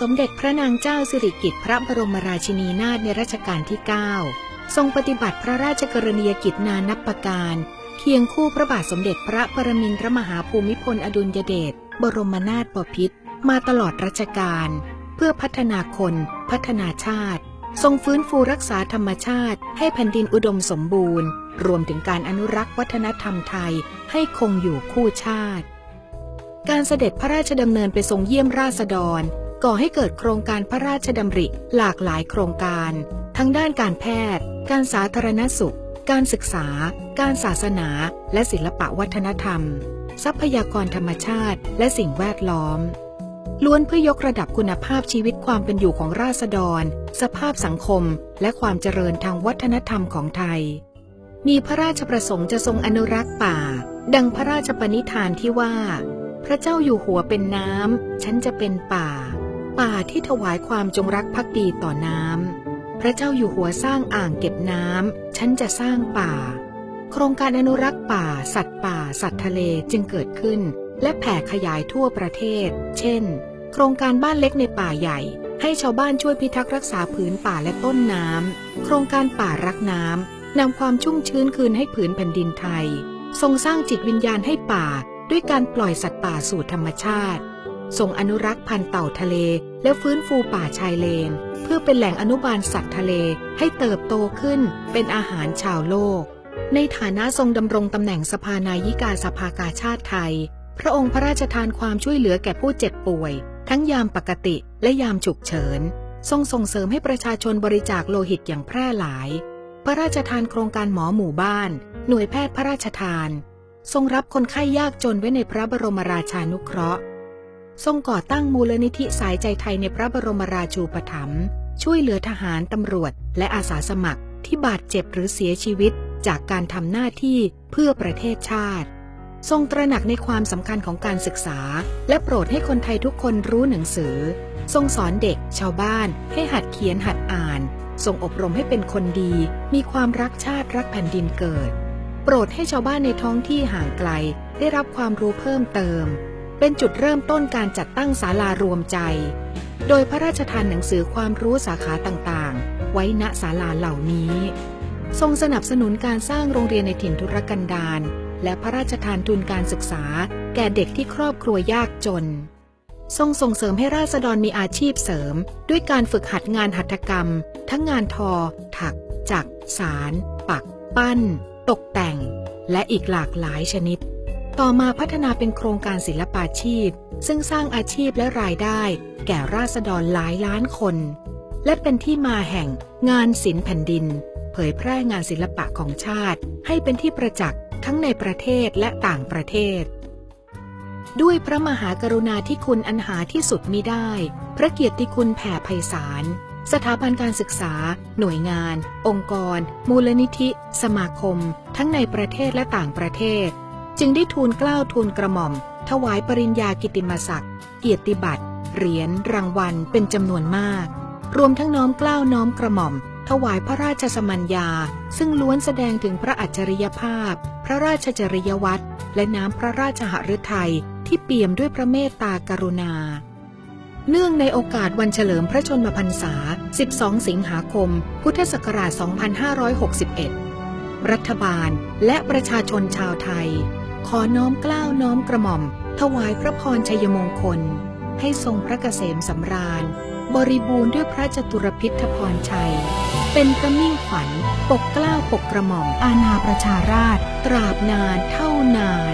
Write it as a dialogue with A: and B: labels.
A: สมเด็จพระนางเจ้าสิริกิติ์พระบรมราชินีนาถในรัชกาลที่ 9 ทรงปฏิบัติพระราชกรณียกิจนานับประการเคียงคู่พระบาทสมเด็จพระปรมินทรมหาภูมิพลอดุลยเดชบรมนาถบพิตรมาตลอดรัชกาลเพื่อพัฒนาคน พัฒนาชาติ ทรงฟื้นฟูรักษาธรรมชาติ ให้แผ่นดินอุดมสมบูรณ์ รวมถึงการอนุรักษ์วัฒนธรรมไทยให้คงอยู่คู่ชาติ การเสด็จพระราชดำเนินไปทรงเยี่ยมราษฎร ก่อให้เกิดโครงการพระราชดำริหลากหลายโครงการ ทั้งด้านการแพทย์ การสาธารณสุข การศึกษา การศาสนา และศิลปะวัฒนธรรม ทรัพยากรธรรมชาติ และสิ่งแวดล้อม ล้วนเพื่อยกระดับคุณภาพชีวิตความเป็นอยู่ของราษฎร สภาพสังคม และความเจริญทางวัฒนธรรมของไทย มีพระราชประสงค์จะทรงอนุรักษ์ป่า ดังพระราชปณิธานที่ว่า พระเจ้าอยู่หัวเป็นน้ำฉันจะเป็นป่า ป่าที่ถวายความจงรักภักดีต่อน้ำ พระเจ้าอยู่หัวสร้างอ่างเก็บน้ำ ฉันจะสร้างป่า โครงการอนุรักษ์ป่า สัตว์ป่า สัตว์ทะเลจึงเกิดขึ้น และแผ่ขยายทั่วประเทศ เช่น โครงการบ้านเล็กในป่าใหญ่ ให้ชาวบ้านช่วยพิทักษ์รักษาผืนป่าและต้นน้ำ โครงการป่ารักน้ำนำความชุ่มชื้นคืนให้ผืนแผ่นดินไทย ทรงสร้างจิตวิญญาณให้ป่า ด้วยการปล่อยสัตว์ป่าสู่ธรรมชาติ ทรงอนุรักษ์พันธุ์เต่าทะเล และฟื้นฟูป่าชายเลน เพื่อเป็นแหล่งอนุบาลสัตว์ทะเลให้เติบโตขึ้นเป็นอาหารชาวโลก ในฐานะทรงดำรงตำแหน่งสภานายิกาสภากาชาติไทย พระองค์พระราชทานความช่วยเหลือแก่ผู้เจ็บป่วย ทั้งยามปกติและยามฉุกเฉิน ทรงส่งเสริมให้ประชาชนบริจาคโลหิตอย่างแพร่หลาย พระราชทานโครงการหมอหมู่บ้าน หน่วยแพทย์พระราชทาน ทรงรับคนไข้ยากจนไว้ในพระบรมราชานุเคราะห์ ทรงก่อตั้งมูลนิธิสายใจไทยในพระบรมราชูปถัมภ์ช่วยเหลือทหารตำรวจ และอาสาสมัครที่บาดเจ็บหรือเสียชีวิต จากการทำหน้าที่เพื่อประเทศชาติ ทรงตระหนักในความสำคัญของการศึกษา และโปรดให้คนไทยทุกคนรู้หนังสือ ทรงสอนเด็ก ชาวบ้าน ให้หัดเขียนหัดอ่าน ทรงอบรมให้เป็นคนดี มีความรักชาติรักแผ่นดินเกิด โปรดให้ชาวบ้านในท้องที่ห่างไกล ได้รับความรู้เพิ่มเติม เป็นจุดเริ่มต้นการจัดตั้งศาลารวมใจ โดยพระราชทานหนังสือความรู้สาขาต่างๆ ไว้ณศาลาเหล่านี้ ทรงสนับสนุนการสร้างโรงเรียนในถิ่นทุรกันดารและพระราชทานทุนการศึกษา แก่เด็กที่ครอบครัวยากจน ทรงส่งเสริมให้ราษฎรมีอาชีพเสริม ด้วยการฝึกหัดงานหัตถกรรม ทั้งงานทอ ถัก จัก สาร ปัก ปั้น ตกแต่ง และอีกหลากหลายชนิด ต่อมาพัฒนาเป็นโครงการศิลปาชีพ ซึ่งสร้างอาชีพและรายได้ แก่ราษฎรหลายล้านคน และเป็นที่มาแห่งงานศิลป์แผ่นดิน เผยแพร่งานศิลปะของชาติ ให้เป็นที่ประจักษ์ทั้งในประเทศและต่างประเทศ ด้วยพระมหากรุณาธิคุณอันหาที่สุดมิได้ พระเกียรติคุณแผ่ไพศาลสถาบันการศึกษา หน่วยงาน องค์กร มูลนิธิ สมาคม ทั้งในประเทศและต่างประเทศ จึงได้ทูลเกล้าทูลกระหม่อม ถวายปริญญากิติมศักดิ์เกียรติบัตรเหรียญรางวัลเป็นจำนวนมาก รวมทั้งน้อมเกล้าน้อมกระหม่อม ถวายพระราชสมัญญา ซึ่งล้วนแสดงถึงพระอัจฉริยภาพ พระราชจริยวัตรและน้ำพระราชหฤทัยที่เปี่ยมด้วยพระเมตตากรุณา เนื่องในโอกาสวันเฉลิมพระชนมพรรษา 12 สิงหาคม พุทธศักราช 2561 รัฐบาลและประชาชนชาวไทย ขอน้อมกล้าวน้อมกระหม่อม ถวายพระพรชัยมงคล ให้ทรงพระเกษมสำราญ บริบูรณ์ด้วยพระจตุรพิธพรชัย เป็นพระมิ่งขวัญ ปกกล้าวปกกระหม่อมอาณาประชาราช ตราบนานเท่านาน